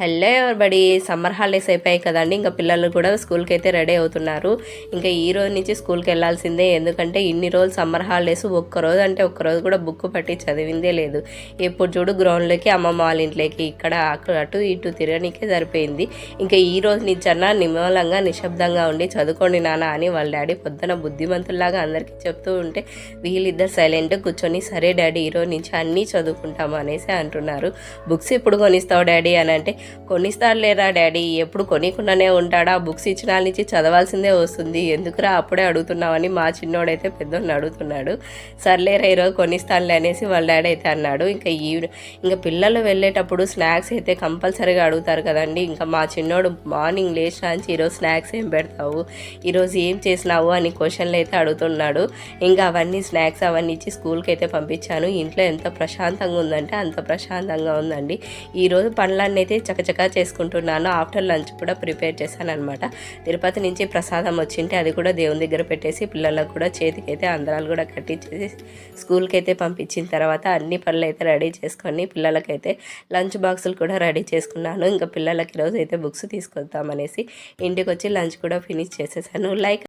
Hello everybody summer holidays అయిపోయాయి కదండి. ఇంకా పిల్లలు కూడా స్కూల్కి అయితే రెడీ అవుతున్నారు. ఇంకా ఈ రోజు నుంచి స్కూల్కి వెళ్ళాల్సిందే ఎందుకంటే ఇన్ని రోజులు సమ్మర్ హాలిడేస్ ఒక్కరోజు అంటే ఒక్కరోజు కూడా బుక్ పట్టి చదివిందే లేదు. ఎప్పుడు చూడు గ్రౌండ్లోకి అమ్మమ్మ వాళ్ళ ఇంట్లోకి ఇక్కడ అక్కడ అటు ఇటు తిరగనికే సరిపోయింది. ఇంకా ఈ రోజు నుంచి నిమ్మలంగా నిశ్శబ్దంగా ఉండి చదువుకోండి నాన్న అని వాళ్ళ డాడీ పొద్దున బుద్ధిమంతుల్లాగా అందరికీ చెప్తూ ఉంటే వీళ్ళిద్దరు సైలెంట్ కూర్చొని సరే డాడీ ఈ రోజు నుంచి అన్నీ చదువుకుంటాము అనేసి అంటున్నారు. బుక్స్ ఎప్పుడు కొనిస్తావు డాడీ అని అంటే కొనిస్తాడు లేరా డాడీ ఎప్పుడు కొనికుండానే ఉంటాడా? బుక్స్ ఇచ్చిన వాళ్ళ నుంచి చదవాల్సిందే వస్తుంది. ఎందుకురా అప్పుడే అడుగుతున్నావని మా చిన్నోడైతే పెద్దోడిని అడుగుతున్నాడు. సర్లేరా ఈరోజు కొనిస్తానులే అనేసి వాళ్ళ డాడీ అయితే అన్నాడు. ఇంకా ఈ ఇంకా పిల్లలు వెళ్ళేటప్పుడు స్నాక్స్ అయితే కంపల్సరీగా అడుగుతారు కదండి. ఇంకా మా చిన్నోడు మార్నింగ్ లేచిన నుంచి ఈరోజు స్నాక్స్ ఏం పెడతావు? ఈరోజు ఏం చేసినావు అని క్వశ్చన్లు అయితే అడుగుతున్నాడు. ఇంకా అవన్నీ స్నాక్స్ అవన్నీ ఇచ్చి స్కూల్కి అయితే పంపించాను. ఇంట్లో ఎంత ప్రశాంతంగా ఉందంటే అంత ప్రశాంతంగా ఉందండి. ఈరోజు పనులన్నీ అయితే చకచకా చేసుకుంటున్నాను. ఆఫ్టర్ లంచ్ కూడా ప్రిపేర్ చేశాను అనమాట తిరుపతి నుంచి ప్రసాదం వచ్చింటే అది కూడా దేవుని దగ్గర పెట్టేసి పిల్లలకు కూడా చేతికి అయితే అందరాలు కూడా కట్టించేసి స్కూల్కి అయితే పంపించిన తర్వాత అన్ని పనులు అయితే రెడీ చేసుకొని పిల్లలకైతే లంచ్ బాక్సులు కూడా రెడీ చేసుకున్నాను. ఇంకా పిల్లలకి ఈరోజు అయితే బుక్స్ తీసుకొద్దామనేసి ఇంటికి వచ్చి లంచ్ కూడా ఫినిష్ చేసేసాను. లైక్